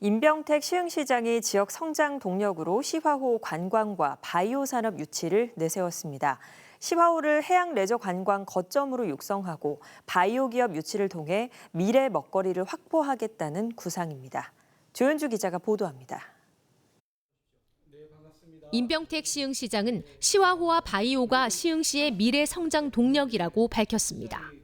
임병택 시흥시장이 지역 성장 동력으로 시화호 관광과 바이오 산업 유치를 내세웠습니다. 시화호를 해양 레저 관광 거점으로 육성하고 바이오 기업 유치를 통해 미래 먹거리를 확보하겠다는 구상입니다. 조현주 기자가 보도합니다. 임병택 시흥시장은 시화호와 바이오가 시흥시의 미래 성장 동력이라고 밝혔습니다.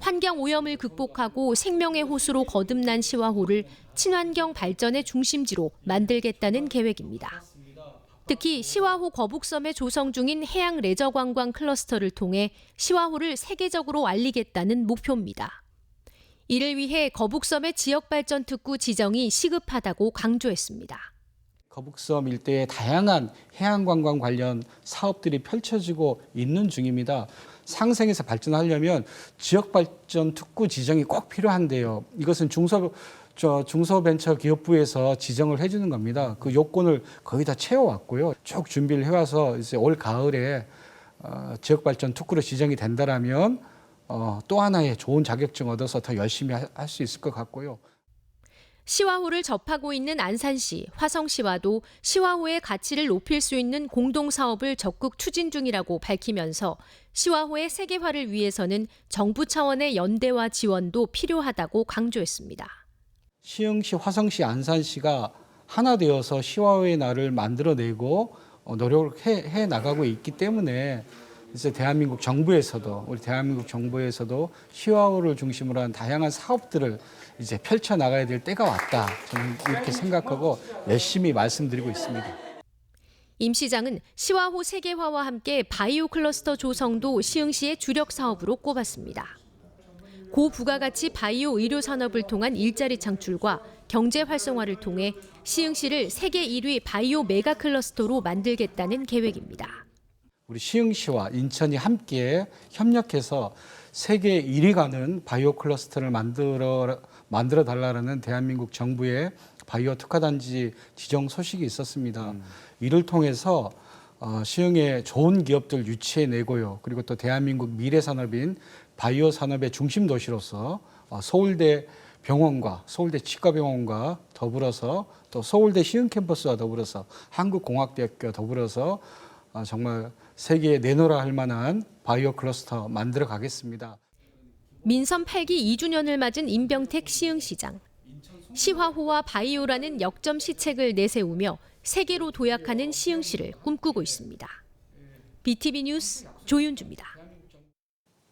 환경 오염을 극복하고 생명의 호수로 거듭난 시화호를 친환경 발전의 중심지로 만들겠다는 계획입니다. 특히 시화호 거북섬에 조성 중인 해양 레저 관광 클러스터를 통해 시화호를 세계적으로 알리겠다는 목표입니다. 이를 위해 거북섬의 지역 발전 특구 지정이 시급하다고 강조했습니다. 거북섬 일대에 다양한 해양관광 관련 사업들이 펼쳐지고 있는 중입니다. 상생해서 발전하려면 지역 발전 특구 지정이 꼭 필요한데요. 이것은 중소 저 중소벤처기업부에서 지정을 해주는 겁니다. 그 요건을 거의 다 채워왔고요. 쭉 준비를 해와서 이제 올 가을에 어, 지역 발전 특구로 지정이 된다라면 어, 또 하나의 좋은 자격증 얻어서 더 열심히 할 수 있을 것 같고요. 시화호를 접하고 있는 안산시, 화성시와도 시화호의 가치를 높일 수 있는 공동 사업을 적극 추진 중이라고 밝히면서 시화호의 세계화를 위해서는 정부 차원의 연대와 지원도 필요하다고 강조했습니다. 시흥시, 화성시, 안산시가 하나 되어서 시화호의 날을 만들어내고 어, 노력을 해, 해 나가고 있기 때문에 이제 대한민국 정부에서도 우리 대한민국 정부에서도 시화호를 중심으로 한 다양한 사업들을 이제 펼쳐 나가야 될 때가 왔다. 저는 이렇게 생각하고 열심히 말씀드리고 있습니다. 임 시장은 시화호 세계화와 함께 바이오 클러스터 조성도 시흥시의 주력 사업으로 꼽았습니다. 고부가가치 바이오 의료 산업을 통한 일자리 창출과 경제 활성화를 통해 시흥시를 세계 1위 바이오 메가 클러스터로 만들겠다는 계획입니다. 우리 시흥시와 인천이 함께 협력해서 세계 1위 가 는 바이오 클러스터를 만들어 만들어 달라는 대한민국 정부의 바이오 특화단지 지정 소식이 있었습니다. 이를 통해서 어, 시흥의 좋은 기업들 유치해 내고요. 그리고 또 대한민국 미래 산업인 바이오 산업의 중심 도시로서 어, 서울대 병원과 서울대 치과병원과 더불어서 또 서울대 시흥 캠퍼스와 더불어서 한국공학대학교와 더불어서 어, 정말 세계에 내놓으라 할 만한 바이오 클러스터 만들어 가겠습니다. 민선 8기 2주년을 맞은 임병택 시흥시장. 시화호와 바이오라는 역점 시책을 내세우며 세계로 도약하는 시흥시를 꿈꾸고 있습니다. BTV 뉴스 조윤주입니다.